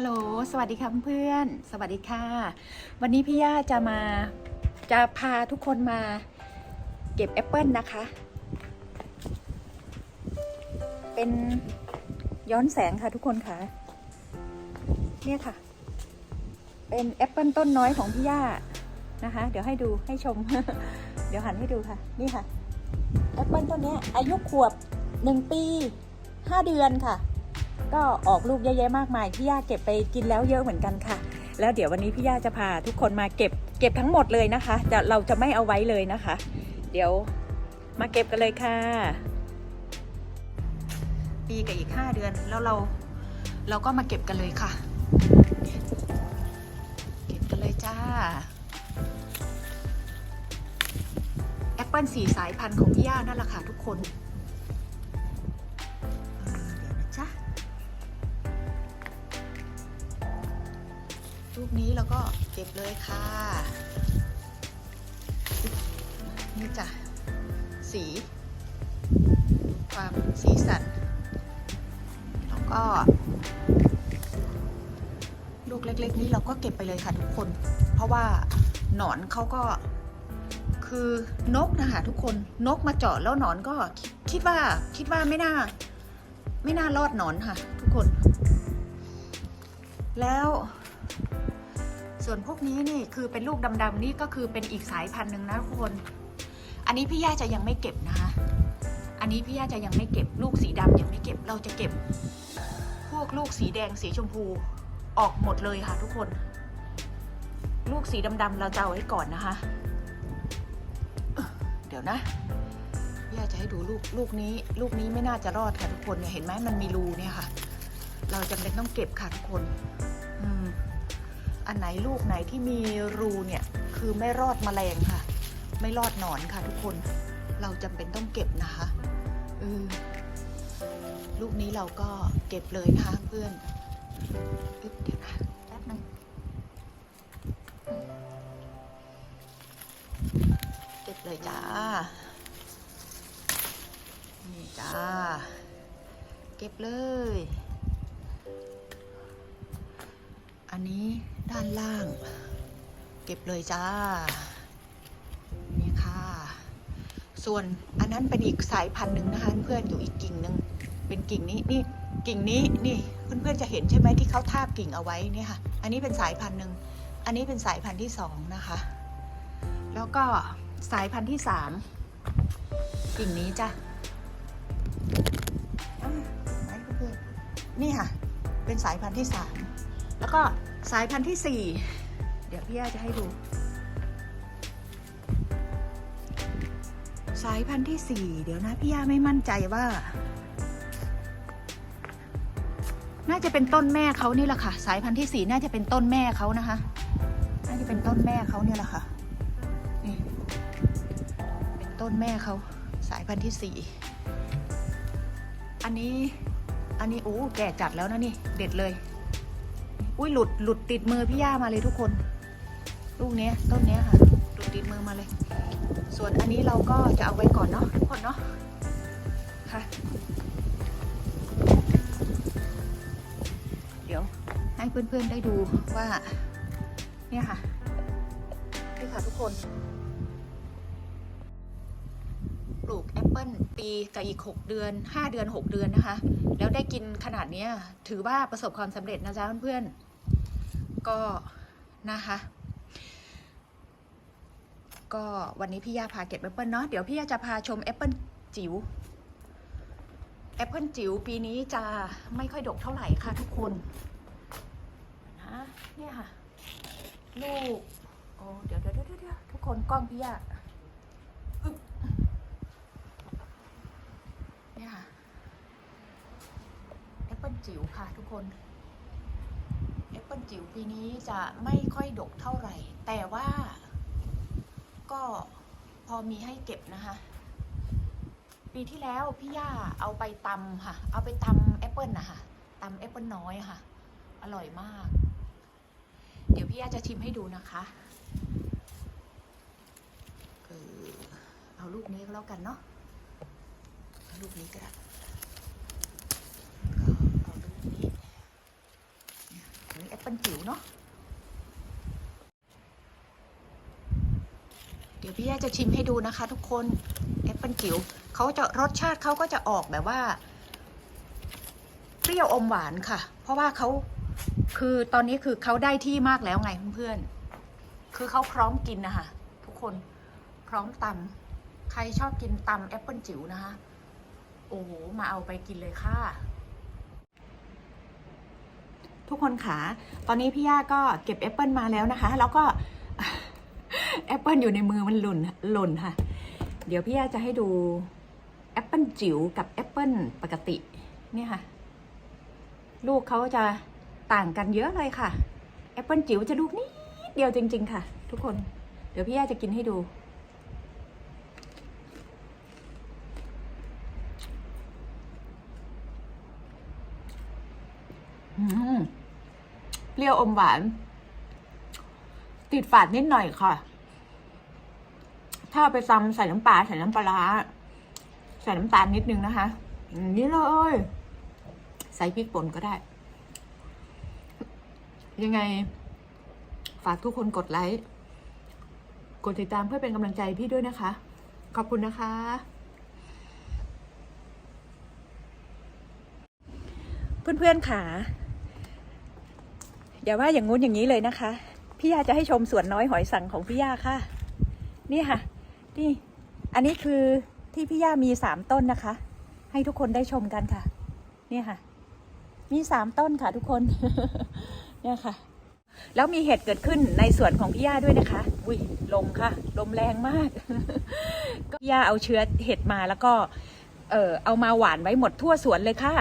ฮัลโหล สวัสดีค่ะเพื่อน สวัสดีค่ะ วันนี้พี่ย่าจะมา จะพาทุกคนมาเก็บแอปเปิลนะคะ เป็นย้อนแสงค่ะทุกคนค่ะ เนี่ยค่ะ เป็นแอปเปิลต้นน้อยของพี่ย่านะคะ เดี๋ยวให้ดูให้ชม เดี๋ยวหันให้ดูค่ะ นี่ค่ะ แอปเปิลต้นนี้อายุขวบหนึ่งปีห้าเดือนค่ะ ก็ออกลูกเยอะแยะมากมายพี่ย่าเก็บไปกินแล้วเยอะเหมือนกันค่ะ แล้วเดี๋ยววันนี้พี่ย่าจะพาทุกคนมาเก็บเก็บทั้งหมดเลยนะคะจะเราจะไม่เอาไว้เลยนะคะ เดี๋ยวมาเก็บกันเลยค่ะ ปีกับอีก 5 เดือนแล้วเราเราก็มาเก็บกันเลยค่ะ เก็บกันเลยจ้าแอปเปิลสีสายพันธุ์ของพี่ย่านั่นแหละค่ะทุกคน รูปนี้เราก็เก็บเลยค่ะ นี่จ้ะ สี ความสีสันแล้วก็ ลูกเล็ก ๆ นี้เราก็เก็บไปเลยค่ะทุกคน เพราะว่าหนอนเขาก็คือนกนะคะทุกคนนกมาเจาะแล้วหนอนก็คิดว่าคิดว่าไม่น่า ไม่น่ารอดหนอนค่ะ ทุกคน แล้ว ส่วนพวกนี้นี่คือเป็นลูกดำๆนี่ก็คือเป็นอีกสายพันธุ์หนึ่งนะทุกคน อันนี้พี่ย่าจะยังไม่เก็บนะคะอันนี้พี่ย่าจะยังไม่เก็บลูกสีดำยังไม่เก็บเราจะเก็บ พวกลูกสีแดงสีชมพูออกหมดเลยค่ะทุกคน ลูกสีดำๆเราจะเอาไว้ก่อนนะคะเดี๋ยวนะพี่ย่าจะให้ดูลูกลูกนี้ ลูกนี้ไม่น่าจะรอดค่ะทุกคนเนี่ยเห็นไหมมันมีรูเนี่ยค่ะ เราจำเป็นต้องเก็บค่ะทุกคน อืม อันไหนลูกไหนที่มีรูเนี่ยคือไม่รอดแมลงค่ะ ไม่รอดหนอนค่ะทุกคน เราจำเป็นต้องเก็บนะคะเออลูกนี้เราก็เก็บเลยนะคะเพื่อนอึ๊บเดี๋ยวนะแป๊บนึงเก็บเลยจ้า นี่จ้า เก็บเลย อันนี้ ด้านล่าง เก็บเลยจ้า นี่ค่ะ ส่วนอันนั้นเป็นอีกสายพันธุ์หนึ่งนะคะเพื่อนอยู่อีกกิ่งหนึ่งเป็นกิ่งนี้นี่กิ่งนี้นี่เพื่อนๆจะเห็นใช่ไหมที่เขาทาบกิ่งเอาไว้เนี่ยค่ะ อันนี้เป็นสายพันธุ์หนึ่งอันนี้เป็นสายพันธุ์ที่สองนะคะ แล้วก็สายพันธุ์ที่สามกิ่งนี้จ้ะนี่ค่ะ เป็นสายพันธุ์ที่สาม แล้วก็สายพันธุ์ที่สี่เดี๋ยวพี่ย่าจะให้ดู สายพันธุ์ที่สี่เดี๋ยวนะพี่ย่าไม่มั่นใจว่า น่าจะเป็นต้นแม่เขานี่แหละค่ะ สายพันธุ์ที่สี่น่าจะเป็นต้นแม่เขานะคะ น่าจะเป็นต้นแม่เขาเนี่ยแหละค่ะนี่เป็นต้นแม่เขาสายพันธุ์ที่สี่อันนี้อันนี้โอ้แก่จัดแล้วนะนี่ เด็ดเลย อุ้ยหลุดหลุดติดมือพี่ย่ามาเลยทุกคน ลูกเนี้ยต้นเนี้ยค่ะ หลุดติดมือมาเลย ส่วนอันนี้เราก็จะเอาไว้ก่อนเนาะทุกคนเนาะค่ะ เดี๋ยวให้เพื่อนๆได้ดูว่า เนี่ยค่ะนี่ค่ะทุกคน ปลูกแอปเปิลปีกับอีก 6 เดือน 5 เดือน 6 เดือนนะคะ แล้วได้กินขนาดเนี้ยถือว่าประสบความสำเร็จนะจ๊ะเพื่อนๆ ก็นะคะ ก็วันนี้พี่ยาพาเก็บแอปเปิลเนาะเดี๋ยวพี่ยาจะพาชมแอปเปิลจิ๋วแอปเปิลจิ๋วปีนี้จะไม่ค่อยดกเท่าไหร่ค่ะทุกคนนะเนี่ยค่ะ ลูก โอ้เดี๋ยวเดี๋ยวเดี๋ยวเดี๋ยวทุกคนกล้องพี่ยาเนี่ยค่ะ จิ๋วค่ะทุกคนแอปเปิลจิ๋วปีนี้จะไม่ค่อยดกเท่าไหร่ แต่ว่า ก็พอมีให้เก็บนะคะ ปีที่แล้วพี่ย่าเอาไปตำค่ะ เอาไปตำแอปเปิลนะคะตำแอปเปิลน้อยค่ะ อร่อยมาก เดี๋ยวพี่ย่าจะชิมให้ดูนะคะเออเอาลูกนี้ก็แล้วกันเนาะเอาลูกนี้ก็ได้ ก็ เอาลูกนี้เนี่ยปิลจิ๋วเนาะเดี๋ยวพี่ย่าจะชิมให้ดูนะคะ ทุกคนแอปเปิลจิ๋วเขาจะรสชาติเขาก็จะออกแบบว่า เปรี้ยวอมหวานค่ะ เพราะว่าเขาคือตอนนี้คือเขาได้ที่มากแล้วไงเพื่อนๆคือเขาพร้อมกินนะคะทุกคนพร้อมตำใครชอบกินตำแอปเปิลจิ๋วนะคะ โอ้โหมาเอาไปกินเลยค่ะ ทุกคนขาตอนนี้พี่ย่าก็เก็บแอปเปิลมาแล้วนะคะ แล้วก็แอปเปิลอยู่ในมือมันหล่นหล่นค่ะ เดี๋ยวพี่ย่าจะให้ดูแอปเปิลจิ๋วกับแอปเปิลปกติเนี่ยค่ะ ลูกเขาจะต่างกันเยอะเลยค่ะแอปเปิลจิ๋วจะลูกนิดเดียวจริง ๆ ค่ะ ทุกคน เดี๋ยวพี่ย่าจะกินให้ดูอืม เปรี้ยวอมหวาน ติดฝาดนิดหน่อยค่ะ ถ้าไปตำใส่น้ำปลาใส่น้ำปลาร้าใส่น้ำตาลนิดนึงนะคะนี้เลย ใส่พริกป่นก็ได้ ยังไง ฝากทุกคนกดไลค์ กดติดตามเพื่อเป็นกำลังใจพี่ด้วยนะคะ ขอบคุณนะคะเพื่อนๆค่ะ อย่าว่าอย่างงู้นอย่างนี้เลยนะคะ พี่ยาจะให้ชมสวนน้อยหอยสังของพี่ยาค่ะ นี่ค่ะ นี่ อันนี้คือที่พี่ยามีสามต้นนะคะ ให้ทุกคนได้ชมกันค่ะ นี่ค่ะ มีสามต้นค่ะทุกคน เนี่ยค่ะ แล้วมีเห็ดเกิดขึ้นในสวนของพี่ยาด้วยนะคะ อุ้ยลมค่ะ ลมแรงมาก ก็พี่ยาเอาเชื้อเห็ดมาแล้วก็ เออเอามาหวานไว้หมดทั่วสวนเลยค่ะ